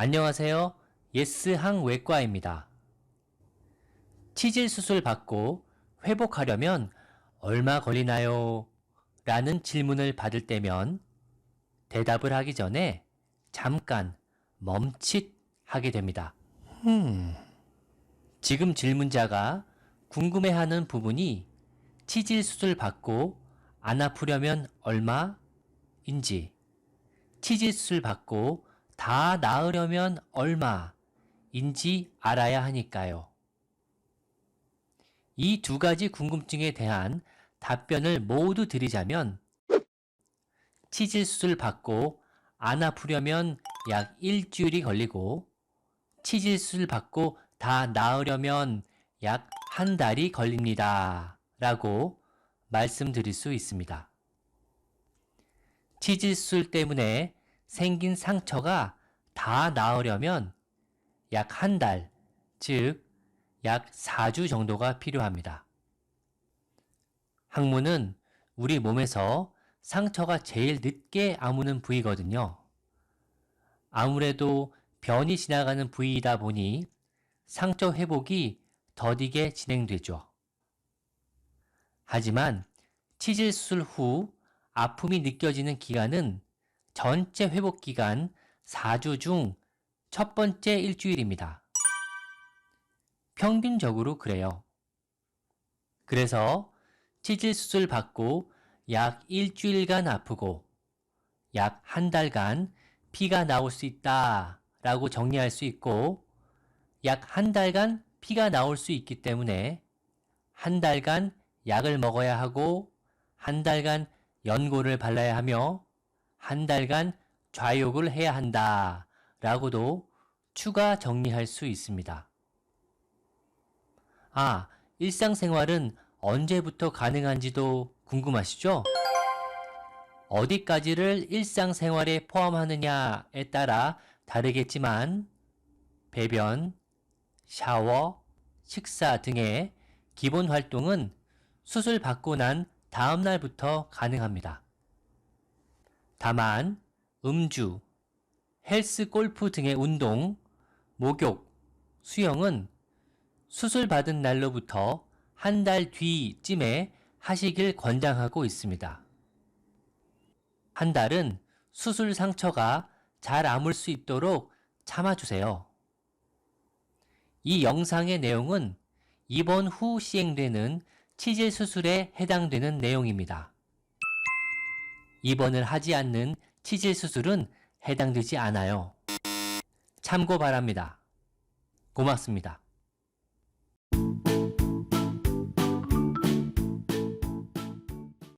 안녕하세요. 예스항 외과입니다. 치질 수술 받고 회복하려면 얼마 걸리나요? 라는 질문을 받을 때면 대답을 하기 전에 잠깐 멈칫 하게 됩니다. 지금 질문자가 궁금해하는 부분이 치질 수술 받고 안 아프려면 얼마 인지, 치질 수술 받고 다 나으려면 얼마인지 알아야 하니까요. 이 두 가지 궁금증에 대한 답변을 모두 드리자면, 치질 수술 받고 안 아프려면 약 일주일이 걸리고, 치질 수술 받고 다 나으려면 약 한 달이 걸립니다. 라고 말씀드릴 수 있습니다. 치질 수술 때문에 생긴 상처가 다 나으려면 약 한 달, 즉, 약 4주 정도가 필요합니다. 항문은 우리 몸에서 상처가 제일 늦게 아무는 부위거든요. 아무래도 변이 지나가는 부위이다 보니 상처 회복이 더디게 진행되죠. 하지만 치질 수술 후 아픔이 느껴지는 기간은 전체 회복 기간 4주 중 첫 번째 일주일입니다. 평균적으로 그래요. 그래서 치질 수술 받고 약 일주일간 아프고 약 한 달간 피가 나올 수 있다 라고 정리할 수 있고 약 한 달간 피가 나올 수 있기 때문에 한 달간 약을 먹어야 하고 한 달간 연고를 발라야 하며 한 달간 좌욕을 해야 한다 라고도 추가 정리할 수 있습니다. 아, 일상생활은 언제부터 가능한지도 궁금하시죠? 어디까지를 일상생활에 포함하느냐에 따라 다르겠지만, 배변, 샤워, 식사 등의 기본 활동은 수술 받고 난 다음 날부터 가능합니다. 다만, 음주, 헬스 골프 등의 운동, 목욕, 수영은 수술 받은 날로부터 한 달 뒤쯤에 하시길 권장하고 있습니다. 한 달은 수술 상처가 잘 아물 수 있도록 참아주세요. 이 영상의 내용은 입원 후 시행되는 치질 수술에 해당되는 내용입니다. 입원을 하지 않는 치질 수술은 해당되지 않아요. 참고 바랍니다. 고맙습니다.